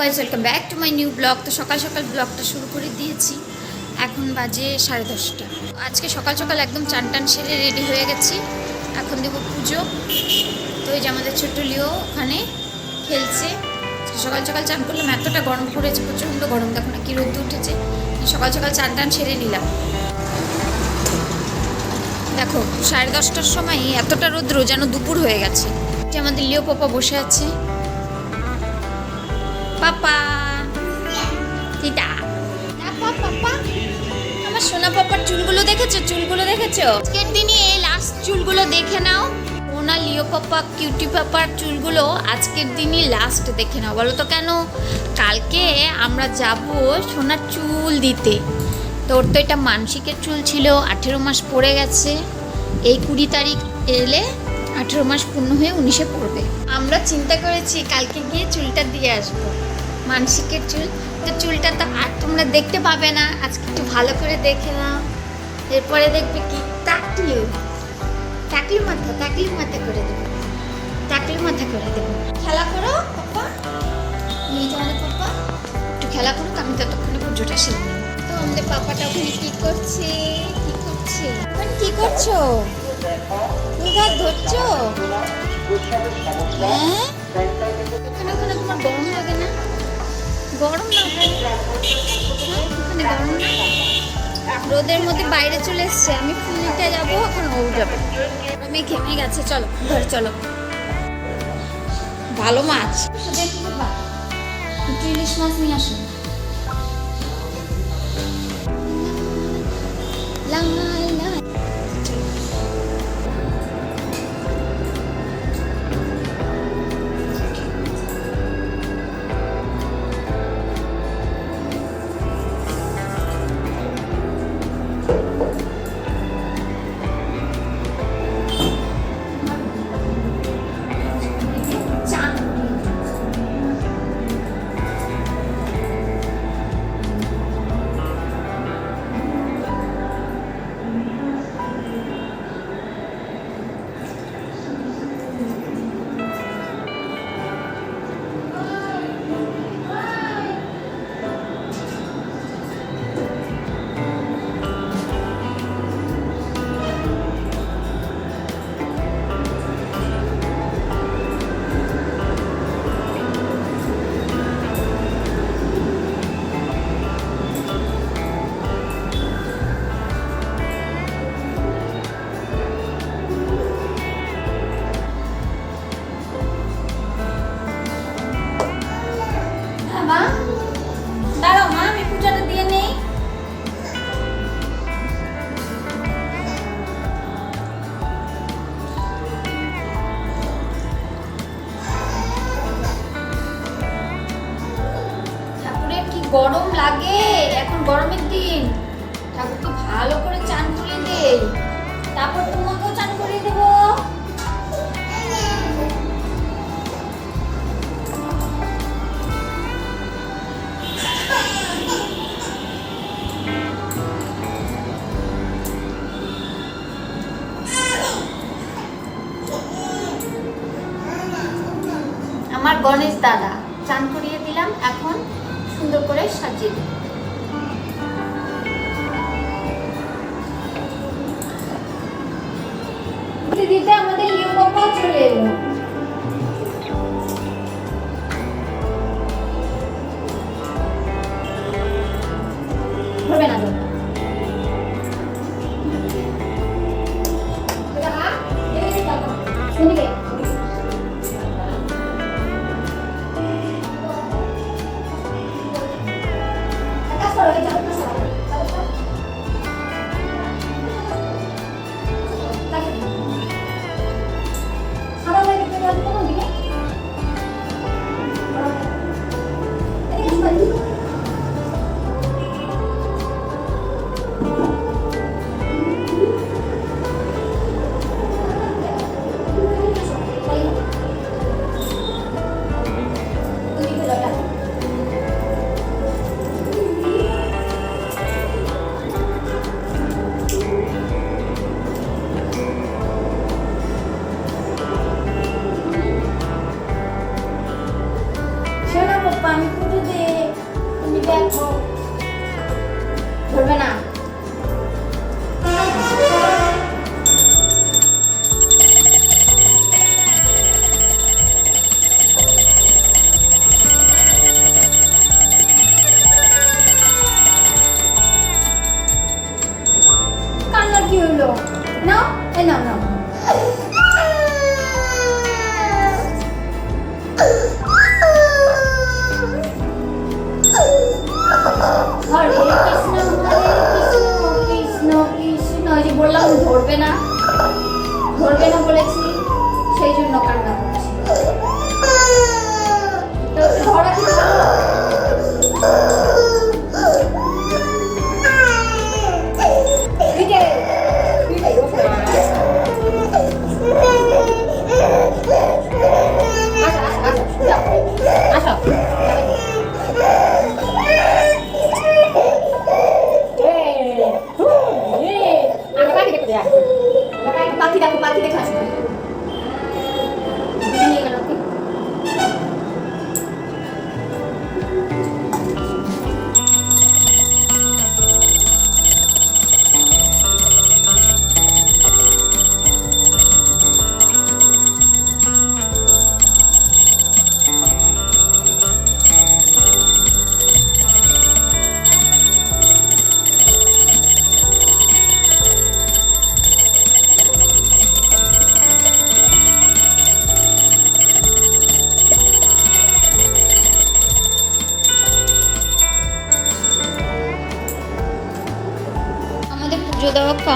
Guys welcome back to my new blog তো সকাল সকাল ব্লগটা শুরু করে দিয়েছি। এখন বাজে সাড়ে দশটা। আজকে সকাল সকাল একদম চান টান সেরে রেডি হয়ে গেছি। এখন দেবো পুজো। তো এই যে আমাদের ছোট্ট লিও ওখানে খেলছে। সকাল সকাল চান করলাম। এতটা গরম পড়েছে, প্রচণ্ড গরম। দেখো না কি রোদ উঠেছে। সকাল সকাল চান টান সেরে নিলাম। দেখো, সাড়ে দশটার সময় এতটা রৌদ্র যেন দুপুর হয়ে গেছে। যে আমাদের লিও পাপা বসে আছে। পাপা দিদা পাপা পাপা আমার সোনা পাপার চুলগুলো দেখেছ? চুলগুলো দেখেছ? আজকের দিনে লাস্ট চুলগুলো দেখে নাও। ওনা লিও পাপা কিউটি পাপার চুলগুলো আজকের দিনই লাস্ট দেখে নাও। বলো তো কেন? কালকে আমরা যাব সোনার চুল দিতে। তো ওর তো এটা মানসিকের চুল ছিল, আঠেরো মাস পড়ে গেছে। এই কুড়ি তারিখ এলে আঠেরো মাস পূর্ণ হয়ে উনিশে পড়বে। আমরা চিন্তা করেছি কালকে গিয়ে চুলটা দিয়ে আসব। মানসিকের চুল। তো চুলটা তো আর তোমরা দেখতে পাবে না। আজকে একটু ভালো করে দেখে নাও। এরপরে দেখবে কি? টাকলু টাকলু মাথা টাকলু মাথা করে দেবো। টাকলু মাথা করে দেবো। খেলা করো পাপা নিয়ে তোমাদের পাপা একটু খেলা করো আমি ততক্ষণে পুজোটা নিই তো আমাদের পাপাটা ওখানে কি করছে? কি করছে? এখন কি করছ? হাত ধরছো? হ্যাঁ? ওখানে ওখানে তোমার গরম লাগে না? গরম না ওখানে গরম রোদের মধ্যে বাইরে চলে এসছে, আমি নিতে যাব, এখন ও যাবে। আমি ঘেমে গেছে, চলো, ঘরে চলো। ভালো মাছ। ইলিশ মাছ নিয়ে আসুন লাই গরম লাগে, এখন গরমের দিন। ঠাকুরকে ভালো করে চান করিয়ে দে। তারপর তোমাকেও চান করিয়ে দেবো। আমার গণেশ দাদা, চান করে সাজিয়ে দিই দেখো না? বলেছি সেই জন্য কান্না করছি।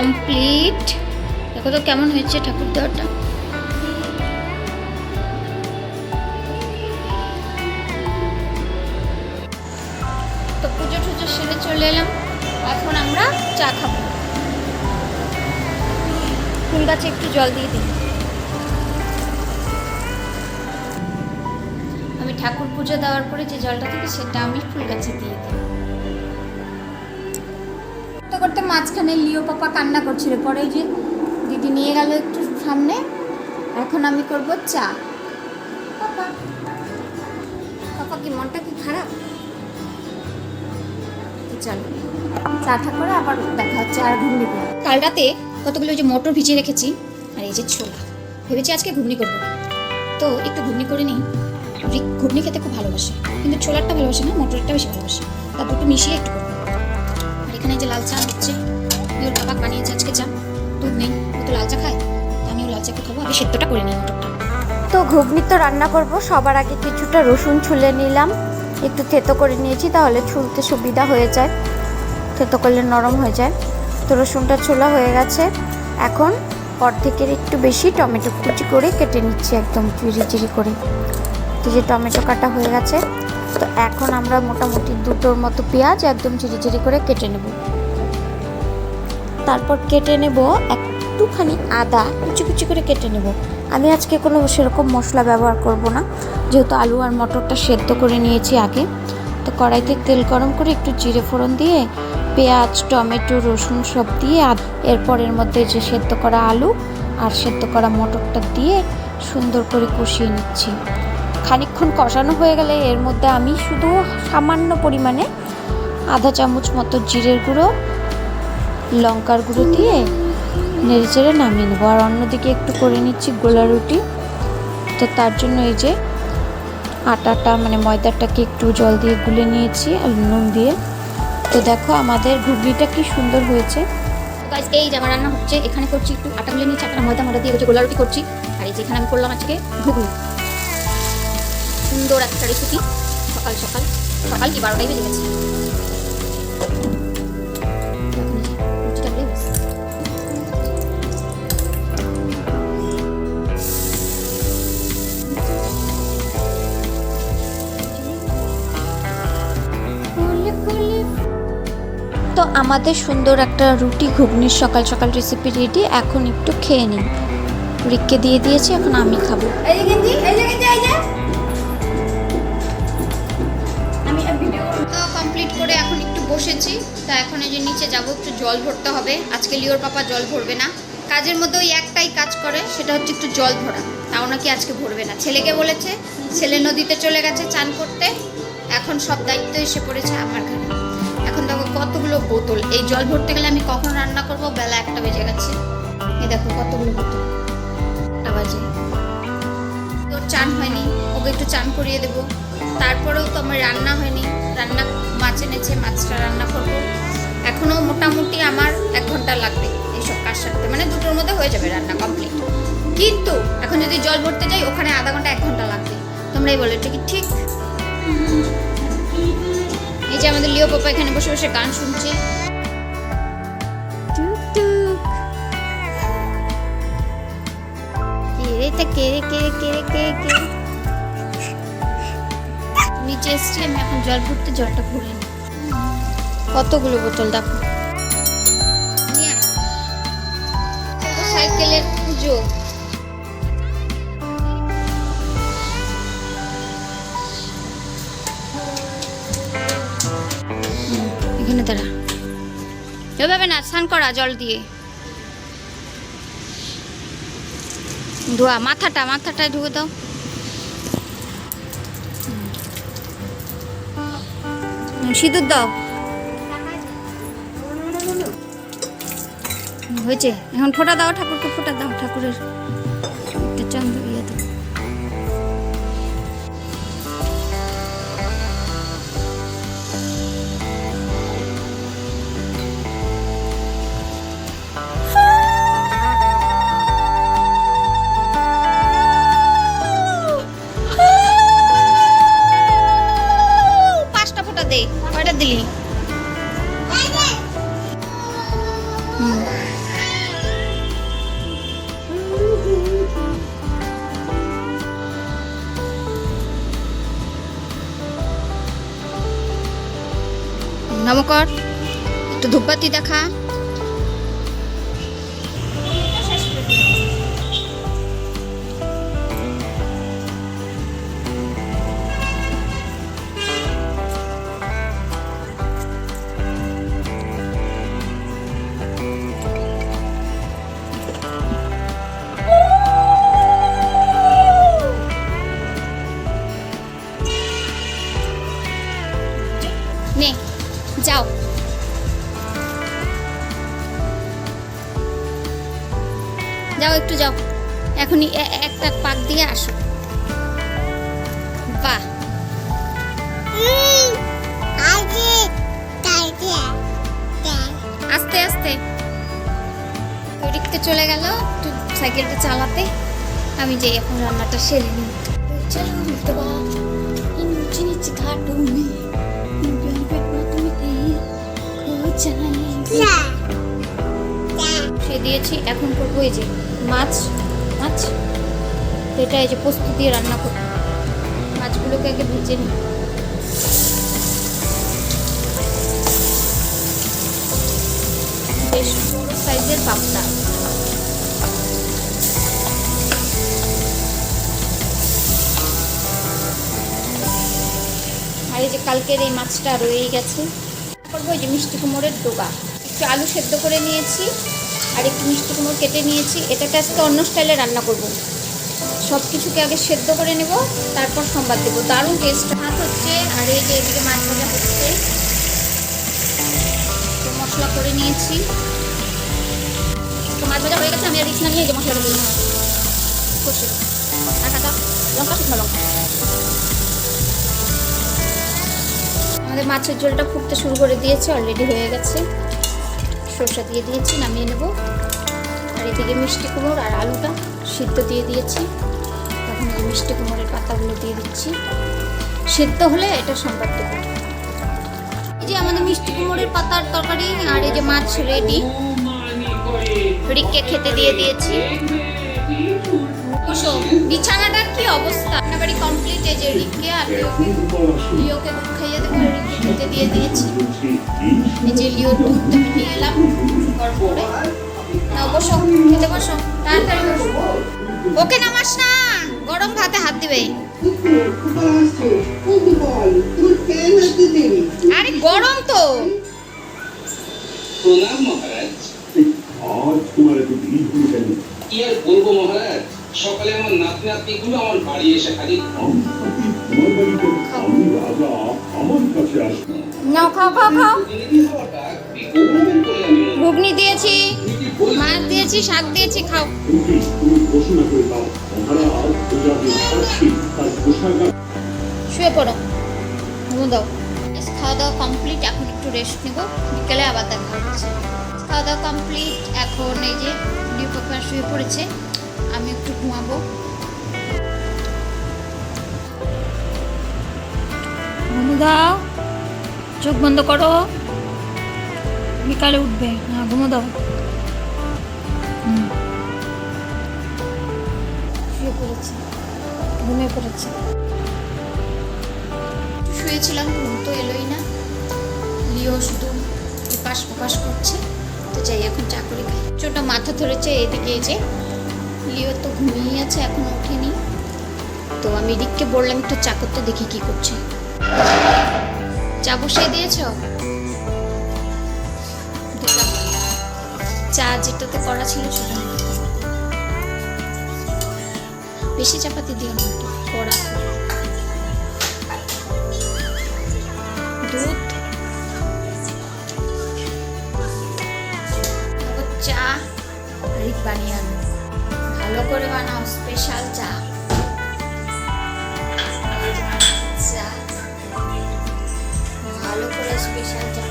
কমপ্লিট দেখো তো কেমন হয়েছে ঠাকুর দেওয়াটা তো পুজো টুজো সেরে চলে এলাম। এখন আমরা চা খাব। ফুল গাছে একটু জল দিয়ে দিই। আমি ঠাকুর পুজো দেওয়ার পরে যে জলটা থাকে সেটা আমি ফুল গাছে দিয়ে দিই। মাঝখানে লিও পাপা কান্না করছিল। পরে যে দিদি নিয়ে গেল একটু সামনে। এখন আমি করব চা। পাপা। কি মনটা কি খারাপ? চলো। চাটা করে আবার দেখা হচ্ছে আর করব। কাল রাতে কতগুলো যে মটর ভিজিয়ে রেখেছি আর এই যে ছোলা। ভেবেছি আজকে ঘুগনি করব। তো একটু ঘুগনি করে নিই। ঘুগনি খেতে খুব ভালোবাসে। কিন্তু ছোলারটা ভালোবাসে না মটরটা বেশি ভালোবাসে। তা দুটো মিশিয়ে একটু করব। এখানে যে লাল চা হচ্ছে ওর বাবা বানিয়েছে আজকে চা। দুধ নেই, ও তো লাল চা খায়। আমিও লাল চা খাব আগে সেদ্ধটা করে নিই তো ঘুগনি তো রান্না করব, সবার আগে কিছুটা রসুন ছুলে নিলাম। একটু থেতো করে নিয়েছি, তাহলে ছুলতে সুবিধা হয়ে যায়। থেতো করলে নরম হয়ে যায়। তো রসুনটা ছোলা হয়ে গেছে। এখন অর্ধেকের একটু বেশি টমেটো কুচি করে কেটে নিচ্ছি একদম চিরি চিরি করে। তো যে টমেটো কাটা হয়ে গেছে তো এখন আমরা মোটামুটি দুটোর মতো পেঁয়াজ একদম চিরি করে কেটে নেব। তারপর কেটে নেব একটুখানি আদা, কুচি কুচি করে কেটে নেব। আমি আজকে কোনো সেরকম মশলা ব্যবহার করব না, যেহেতু আলু আর মটরটা সেদ্ধ করে নিয়েছি আগে। তো কড়াইতে তেল গরম করে একটু জিরে ফোড়ন দিয়ে পেঁয়াজ, টমেটো, রসুন সব দিয়ে এরপর এর মধ্যে যে সেদ্ধ করা আলু আর সেদ্ধ করা মটরটা দিয়ে সুন্দর করে কষিয়ে নিচ্ছি। খানিকক্ষণ কষানো হয়ে গেলে এর মধ্যে আমি শুধু সামান্য পরিমাণে আধা চামচ মতো জিরের গুঁড়ো, লঙ্কার গুঁড়ো দিয়ে নেড়ে চেড়ে নামিয়ে নেব। আর অন্যদিকে একটু করে নিচ্ছি গোলা রুটি। তো তার জন্য এই যে আটাটা মানে ময়দাটাকে একটু জল দিয়ে গুলে নিয়েছি আর নুন দিয়ে। তো দেখো আমাদের ঘুগনিটা কি সুন্দর হয়েছে। এই যে আমার রান্না হচ্ছে, এখানে করছি একটু আটা গুলে নিয়ে চারটা ময়দা ময়দা দিয়ে হচ্ছে গোলা রুটি করছি। আর এই যেখানে আমি করলাম আজকে ঘুগনি। সুন্দর একটা রেসিপি। সকাল সকাল। সকাল কি বারোটাই বেজে গেছে? তো আমাদের সুন্দর একটা রুটি ঘুগনির সকাল সকাল রেসিপি রেডি এখন একটু খেয়ে নিই। রিককে দিয়ে দিয়েছি, এখন আমি খাব। এই যে এই যে এই যে। বসেছি, তা এখন এই যে নিচে যাব, একটু জল ভরতে হবে। আজকে লিওর পাপা জল ভরবে না। কাজের মধ্যে ওই একটাই কাজ করে, সেটা হচ্ছে একটু জল ভরা। তাও নাকি আজকে ভরবে না। ছেলেকে বলেছে, ছেলে নদীতে চলে গেছে চান করতে। এখন সব দায়িত্ব এসে পড়েছে আমার ঘরে এখন দেখো কতগুলো বোতল। এই জল ভরতে গেলে আমি কখন রান্না করব? বেলা একটা বেজে গেছে। এই দেখো কতগুলো বোতল। একটা তোর চান হয়নি, ওকে একটু চান করিয়ে দেবো। তারপরেও তো আমার রান্না হয়নি। রান্না, মাছ এনেছে, মাছটা রান্না করব। এখনও মোটামুটি আমার এক ঘণ্টা লাগবে এইসব কাজ সারতে। মানে দুটোর মধ্যে হয়ে যাবে রান্না কমপ্লিট কিন্তু এখন যদি জল ভরতে যাই, ওখানে আধা ঘণ্টা, এক ঘণ্টা লাগবে। তোমরাই বলো, এটা কি ঠিক? এই যে আমাদের লিও পাপা এখানে বসে বসে গান শুনছে। টুকটুক। কে রে তা কে রে এসছি, আমি এখন জল ভরতে, জলটা ভরে নিই কতগুলো বোতল দেখো। সাইকেলের পুজো। এখানে দাঁড়া। এভাবে না, স্নান করা জল দিয়ে। ধোয়া, মাথাটা, মাথাটায় ধুয়ে দাও। সিঁদুর দাও। হয়েছে। এখন ফোটা দাও ঠাকুরকে ফোটা দাও ঠাকুরের চন্দ্র। নমকর। একটু ধূপবাতি দেখা। যাও একটু যাও। এখনই একটা পাক দিয়ে আসো। বাহ। আস্তে আস্তে। রিক্তে চলে গেল একটু সাইকেলটা চালাতে। আমি যে এখন রান্নাটা সেরে নিই। চলো মিতবা নিচে নিচে ঘাটো মি সে দিয়েছি এখন করব এই যে। মাছ মাছ। এটা এই যে পোস্ত দিয়ে রান্না করব মাছগুলোকে আগে ভেজে নিই বেশ বড় সাইজের পাপড়া। আর এই যে কালকের এই মাছটা রয়েই গেছে। করব যে মিষ্টি কুমড়ের ডোকা একটু আলু সেদ্ধ করে নিয়েছি। আর একটু মিষ্টি কুমড় কেটে নিয়েছি। এটাকে আজকে অন্য স্টাইলে রান্না করব। সব কিছুকে আগে সেদ্ধ করে নেব, তারপর সম্বাদ দেবো। দারুণ টেস্ট ভাত হচ্ছে, আর এই যে এদিকে মাছ ভাজা হচ্ছে। তো মশলা করে নিয়েছি। তো মাছ ভাজা হয়ে গেছে, আমি আর না নিয়ে যে মশলাটা দিই সর্ষে আর লঙ্কা, শুকনো লঙ্কা। আমাদের মাছের ঝোলটা ফুটতে শুরু করে দিয়েছে অলরেডি হয়ে গেছে। সরষা দিয়ে দিয়েছি, নামিয়ে নেব। আর এদিকে মিষ্টি কুমড় আর আলুটা সিদ্ধ দিয়ে দিয়েছি। এখন এই মিষ্টি কুমড়ের পাতাগুলো দিয়ে দিচ্ছি। সিদ্ধ হলে এটা দেবো এই যে আমাদের মিষ্টি কুমড়ের পাতার তরকারি আর এই যে মাছ রেডি। রিককে খেতে দিয়ে দিয়েছি। বিছানাটার কি অবস্থা? রান্নাবাড়ি কমপ্লিট এই যে রিককে আর লিওকে দুধ খাইয়ে দেবো রিককে খেতে দিয়ে দিয়েছি। এই যে লিওর আমি নিয়ে এলাম গরম। করে নাও বসো খেতে বসো, তাড়াতাড়ি বসো। ওকে নামাস না, গরম ভাতে হাত দিবে। আরে গরম তো। প্রণাম মহারাজ আজ তোমার এত দেরি হলো কেন কি আর বলব মহারাজ? সকালে আমার নাতি নাতনিগুলো আমার বাড়ি এসে হাজির নাও খাও খাও খাও। ঘুগনি দিয়েছি মাছ দিয়েছি শাক দিয়েছি খাও। শুয়ে পড়ো। ঘুমো দাও। খাওয়া দাওয়া কমপ্লিট এখন একটু রেস্ট নেব। বিকেলে আবার দেখা হচ্ছে। খাওয়া দাওয়া কমপ্লিট এখন এই যে নিউ পাপা শুয়ে পড়েছে। আমি একটু ঘুমাবো। ঘুমো দাও চোখ বন্ধ করো। বিকালে উঠবে। হ্যাঁ ঘুমো দাও। শুয়ে পড়েছে। ঘুমিয়ে পড়েছে। শুয়েছিলাম ঘুম তো এলোই না। লিও শুধু উপাস উপাস করছে। তো যাই এখন চা করে। খাই ছোট মাথা ধরেছে এদিকে যে লিও তো ঘুমিয়ে আছে, এখন ওঠেনি। তো আমি রিককে বললাম, একটু চা করতে দেখি কি করছে। চা বসিয়ে দিয়েছ? চা যেটাতে করা ছিল সেটা। বেশি চাপাতি দিও না কড়া। দুধ। চা। রিক বানিয়ে আনো ভালো করে বানাও স্পেশাল চা। চা। ভালো করে স্পেশাল চা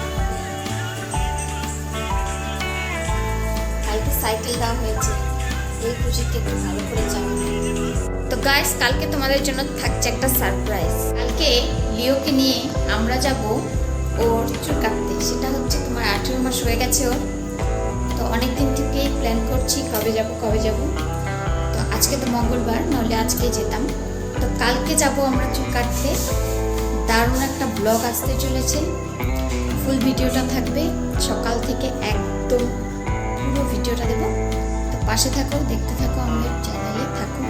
কালকে সাইকেল দেওয়া হয়েছে। এই খুশিতে ভালো করে চা তো গাইস কালকে তোমাদের জন্য থাকছে একটা সারপ্রাইজ কালকে লিওকে নিয়ে আমরা যাব ওর চুল কাটতে। সেটা হচ্ছে তোমার আঠেরো মাস হয়ে গেছে ওর। তো অনেক দিন থেকেই প্ল্যান করছি কবে যাব কবে যাব। আজকে তো মঙ্গলবার, নাহলে আজকে যেতাম। তো কালকে যাব আমরা চুল কাটতে দারুণ একটা ব্লগ আসতে চলেছে। ফুল ভিডিওটা থাকবে। সকাল থেকে একদম পুরো ভিডিওটা দেবো। তো পাশে থাকো, দেখতে থাকো আমাদের চ্যানেলে থাকো।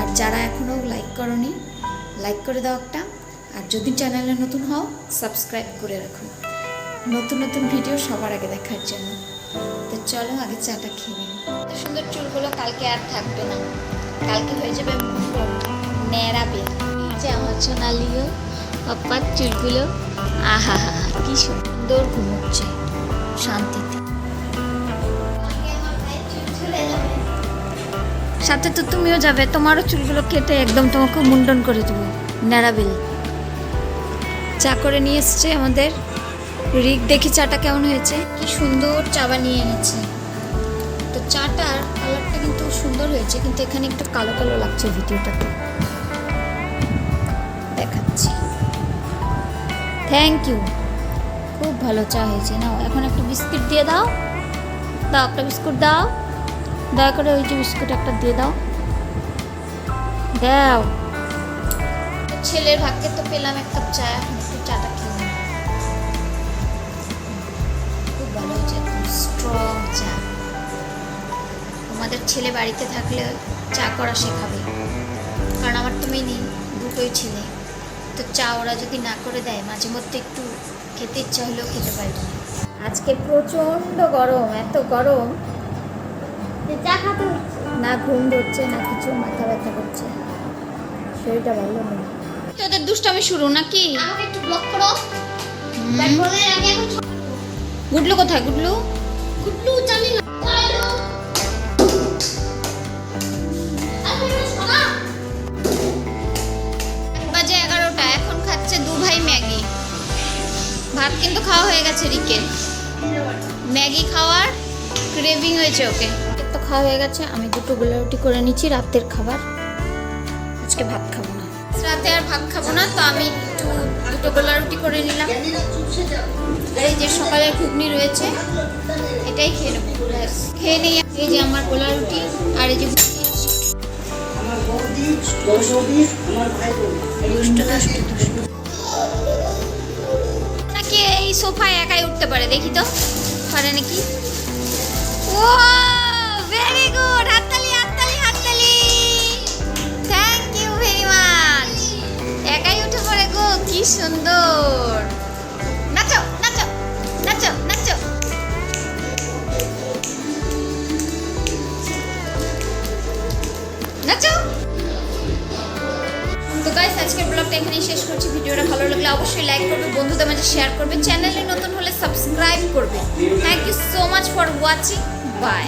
আর যারা এখনও লাইক করনি লাইক করে দাও একটা। আর যদি চ্যানেলে নতুন হও সাবস্ক্রাইব করে রাখো। নতুন নতুন ভিডিও সবার আগে দেখার জন্য। তো চলো আগে চাটা খেয়ে নিই। সুন্দর চুলগুলো কালকে আর থাকবে না। কালকে হয়ে যাবে ন্যাড়া বের যে আমার সোনালিও, পাপ্পার চুলগুলো। আহা হা কি সুন্দর ঘুমোচ্ছে শান্তিতে। সাথে তো তুমিও যাবে, তোমারও চুলগুলো কেটে একদম তোমাকে মুন্ডন করে দেবো ন্যাড়াবেল চা করে নিয়ে এসছে আমাদের রিক, দেখি চাটা কেমন হয়েছে? কি সুন্দর চা বানিয়ে এনেছে। তো চাটার কালারটা কিন্তু সুন্দর হয়েছে, কিন্তু এখানে একটু কালো কালো লাগছে ভিডিওটাতে দেখাচ্ছি। থ্যাংক ইউ খুব ভালো চা হয়েছে। নাও, এখন একটা বিস্কিট দিয়ে দাও। দাও একটা বিস্কুট দাও। দয়া করে ওই যে বিস্কুট একটা দিয়ে দাও। দাও। ছেলের ভাগ্যে তো পেলাম এক কাপ চা, এখন একটু চাটা খেয়ে স্ট্রং চা। তোমাদের ছেলে বাড়িতে থাকলে চা করা শেখাবে। কারণ আমার তো মেয়ে নেই দুটোই ছেলে। তো চা ওরা যদি না করে দেয় মাঝে মধ্যে একটু খেতে ইচ্ছা হলেও খেতে পারবে না। আজকে প্রচণ্ড গরম এত গরম। চা খাতে না ঘুম ধরছে না কিছু মাথা ব্যথা করছে। শরীরটা ভালো নেই। তোদের দুষ্টামি শুরু নাকি? আমাকে একটু ব্লক করো। গুডলু কোথায়? গুডলু? ভাত কিন্তু খাওয়া হয়ে গেছে রিকের ম্যাগি খাওয়ার ক্রেভিং হয়েছে ওকে। তো খাওয়া হয়ে গেছে, আমি দুটো গোলা রুটি করে নিচ্ছি রাতের খাবার। আজকে ভাত খাব না। রাতে আর ভাত খাব না, তো আমি একটু দুটো গোলা রুটি করে নিলাম। এই যে সকালের ঘুগনি রয়েছে। এটাই খেয়ে নেব, ব্যাস। খেয়ে নিই, এই যে আমার গোলা রুটি আর এই যে। নাকি এই সোফায় একাই উঠতে পারে, দেখি তো, পারে নাকি ও ভেরি গুড হাততালি হাততালি হাততালি থ্যাংক ইউ ভেরি মাচ একাই উঠে পড়ে গো, কি সুন্দর গাইস আজকের ব্লগটা এখানেই শেষ করছি। ভিডিওটা ভালো লাগলে অবশ্যই লাইক করবে, বন্ধুদের মাঝে শেয়ার করবে। চ্যানেলে নতুন হলে সাবস্ক্রাইব করবে। Thank you so much for watching bye